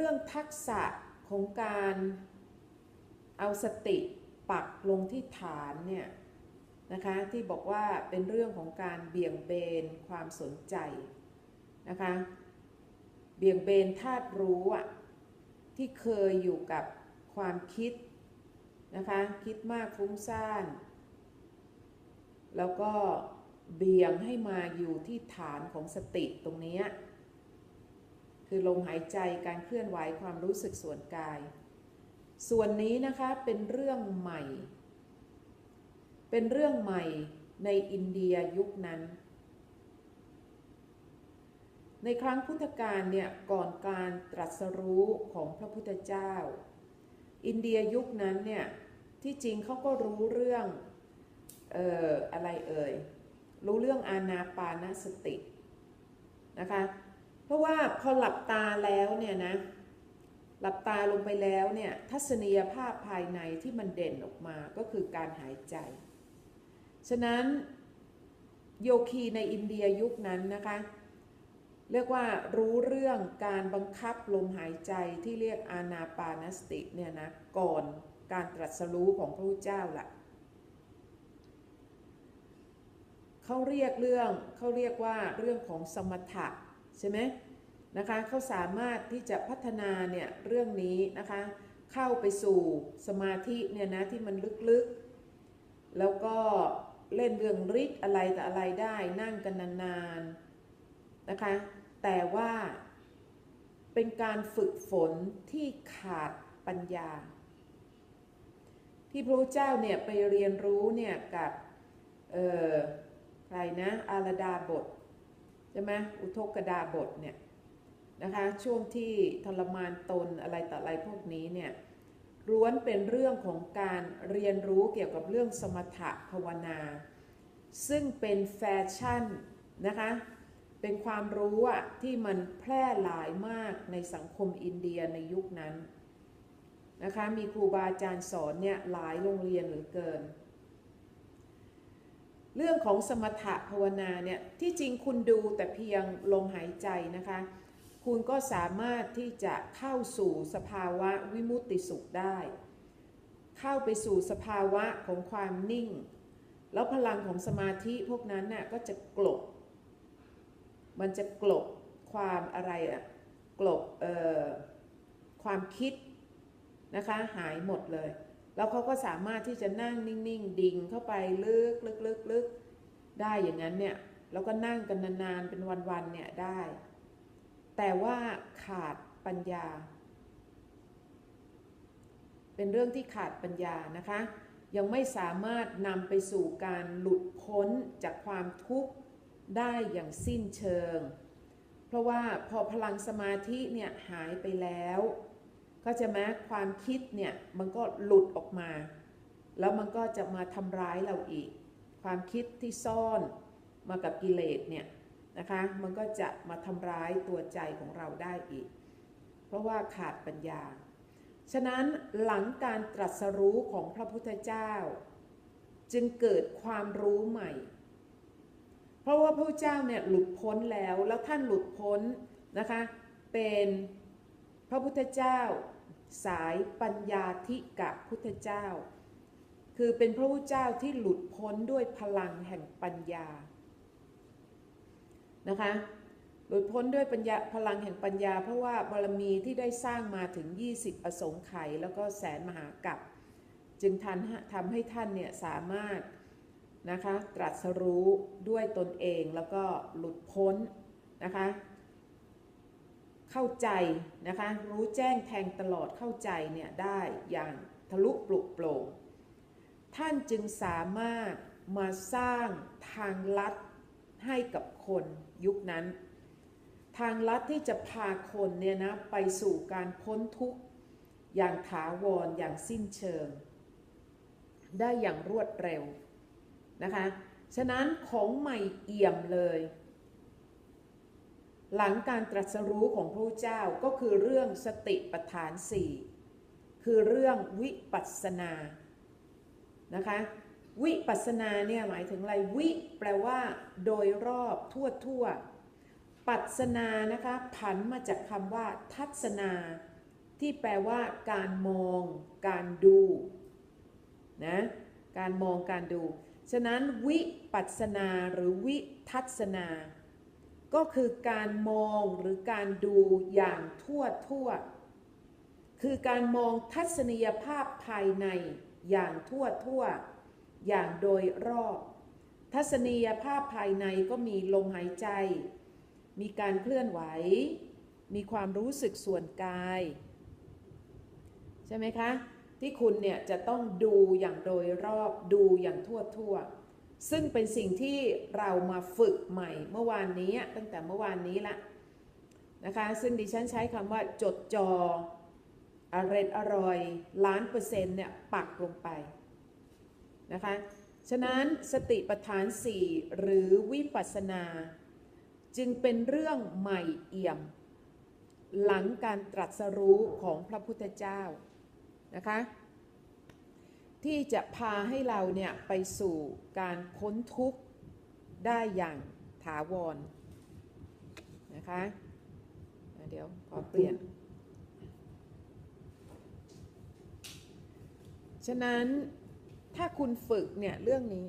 รื่องทักษะของการเอาสติปักลงที่ฐานเนี่ยนะคะที่บอกว่าเป็นเรื่องของการเบี่ยงเบนความสนใจนะคะเบี่ยงเบนธาตุรู้อะที่เคยอยู่กับความคิดนะคะคิดมากฟุ้งซ่าน แล้วก็เบี่ยงให้มาอยู่ที่ฐานของสติตรงนี้ คือลมหายใจการเคลื่อนไหวความรู้สึกส่วนกาย ส่วนนี้นะคะเป็นเรื่องใหม่ เป็นเรื่องใหม่ในอินเดียยุคนั้น ในครั้งพุทธกาลเนี่ยก่อนการตรัสรู้ของพระพุทธเจ้า อินเดียยุคนั้นเนี่ยที่จริงเขาก็รู้เรื่องเอ่ออะไรเอ่ยรู้เรื่องอานาปานสตินะคะ ราะว่าพอหลับตาแล้วเนี่ยนะ หลับตาลงไปแล้วเนี่ยทัศนียภาพภายในที่มันเด่นออกมาก็คือการหายใจ ฉะนั้นโยคีในอินเดียยุคนั้นนะคะ เรียกว่ารู้เรื่องการบังคับลมหายใจที่เรียกอานาปานสติเนี่ยนะก่อนการตรัสรู้ของพระพุทธเจ้าละ่ะเขาเรียกเรื่องเขาเรียกว่าเรื่องของสมถะ ใช่ไหมนะคะเขาสามารถที่จะพัฒนาเนี่ยเรื่องนี้นะคะเข้าไปสู่สมาธิเนี่ยนะที่มันลึกๆ แล้วก็เล่นเรื่องฤทธิ์อะไรแต่อะไรได้นั่งกันนานๆนะคะแต่ว่าเป็นการฝึกฝนที่ขาดปัญญา ที่พระเจ้าเนี่ยไปเรียนรู้เนี่ยกับใครนะ อารดาบท ใช่ไหมอุทกดาบทเนี่ยนะคะช่วงที่ทรมานตนอะไรต่ออะไรพวกนี้เนี่ยล้วนเป็นเรื่องของการเรียนรู้เกี่ยวกับเรื่องสมถะภาวนา ซึ่งเป็นแฟชั่นนะคะเป็นความรู้อะที่มันแพร่หลายมากในสังคมอินเดียในยุคนั้นนะคะมีครูบาอาจารย์สอนเนี่ยหลายโรงเรียนเหลือเกิน เรื่องของสมถะภาวนาเนี่ยที่จริงคุณดูแต่เพียงลมหายใจนะคะ คุณก็สามารถที่จะเข้าสู่สภาวะวิมุตติสุขได้ เข้าไปสู่สภาวะของความนิ่ง แล้วพลังของสมาธิพวกนั้นน่ะก็จะกลบ มันจะกลบความอะไรอะกลบความคิดนะคะหายหมดเลย แล้วเขาก็สามารถที่จะนั่งนิ่งๆ ดิ่งเข้าไปลึกลึกลึกลึกได้อย่างนั้นเนี่ยแล้วก็นั่งกันนานๆเป็นวันๆเนี่ยได้ แต่ว่าขาดปัญญา เป็นเรื่องที่ขาดปัญญานะคะ ยังไม่สามารถนำไปสู่การหลุดพ้นจากความทุกข์ได้อย่างสิ้นเชิง เพราะว่าพอพลังสมาธิเนี่ยหายไปแล้ว ก็จะแม้ความคิดเนี่ยมันก็หลุดออกมา แล้วมันก็จะมาทำร้ายเราอีก ความคิดที่ซ่อนมากับกิเลสเนี่ยนะคะมันก็จะมาทำร้ายตัวใจของเราได้อีก เพราะว่าขาดปัญญา ฉะนั้นหลังการตรัสรู้ของพระพุทธเจ้า จึงเกิดความรู้ใหม่ เพราะว่าพระเจ้าเนี่ยหลุดพ้นแล้วแล้วท่านหลุดพ้นนะคะเป็น พระพุทธเจ้า สายปัญญาธิกะพุทธเจ้า คือเป็นพระพุทธเจ้าที่หลุดพ้นด้วยพลังแห่งปัญญานะคะหลุดพ้นด้วยปัญญาพลังแห่งปัญญา เพราะว่าบารมีที่ได้สร้างมาถึง 20 อสงไขยแล้วก็แสนมหากัปจึงทันทำให้ท่านเนี่ยสามารถนะคะตรัสรู้ด้วยตนเองแล้วก็หลุดพ้นนะคะ เข้าใจนะคะ รู้แจ้งแทงตลอดเข้าใจเนี่ยได้อย่างทะลุปลุกโปร่งท่านจึงสามารถมาสร้างทางลัดให้กับคนยุคนั้น ทางลัดที่จะพาคนเนี่ยนะไปสู่การพ้นทุกข์อย่างถาวรอย่างสิ้นเชิง ได้อย่างรวดเร็วนะคะ ฉะนั้นของใหม่เอี่ยมเลย หลังการตรัสรู้ของพระเจ้าก็คือเรื่องสติปัฏฐานสี่คือเรื่องวิปัสสนานะคะวิปัสสนาเนี่ยหมายถึงอะไรวิแปลว่า โดยรอบทั่วทั่วปัสนานะคะผันมาจากคำว่า ทัศนา ที่แปลว่า การมอง การดูนะการมองการดู ฉะนั้นวิปัสสนาหรือวิทัศนา ก็คือการมองหรือการดูอย่างทั่วทั่ว คือการมองทัศนียภาพภายในอย่างทั่วทั่ว อย่างโดยรอบ ทัศนียภาพภายในก็มีลมหายใจ มีการเคลื่อนไหว มีความรู้สึกส่วนกาย ใช่ไหมคะ ที่คุณเนี่ยจะต้องดูอย่างโดยรอบดูอย่างทั่วทั่ว ซึ่งเป็นสิ่งที่เรามาฝึกใหม่เมื่อวานนี้ตั้งแต่เมื่อวานนี้ละนะคะซึ่งดิฉันใช้คำว่าจดจออร่อยอร่อยล้านเปอร์เซ็นต์เนี่ยปักลงไปนะคะฉะนั้นสติปัฏฐาน4หรือวิปัสสนา จึงเป็นเรื่องใหม่เอี่ยม หลังการตรัสรู้ของพระพุทธเจ้านะคะ ที่จะพาให้เราเนี่ยไปสู่การพ้นทุกข์ได้อย่างถาวรนะคะเดี๋ยวขอเปลี่ยน ฉะนั้นถ้าคุณฝึกเนี่ยเรื่องนี้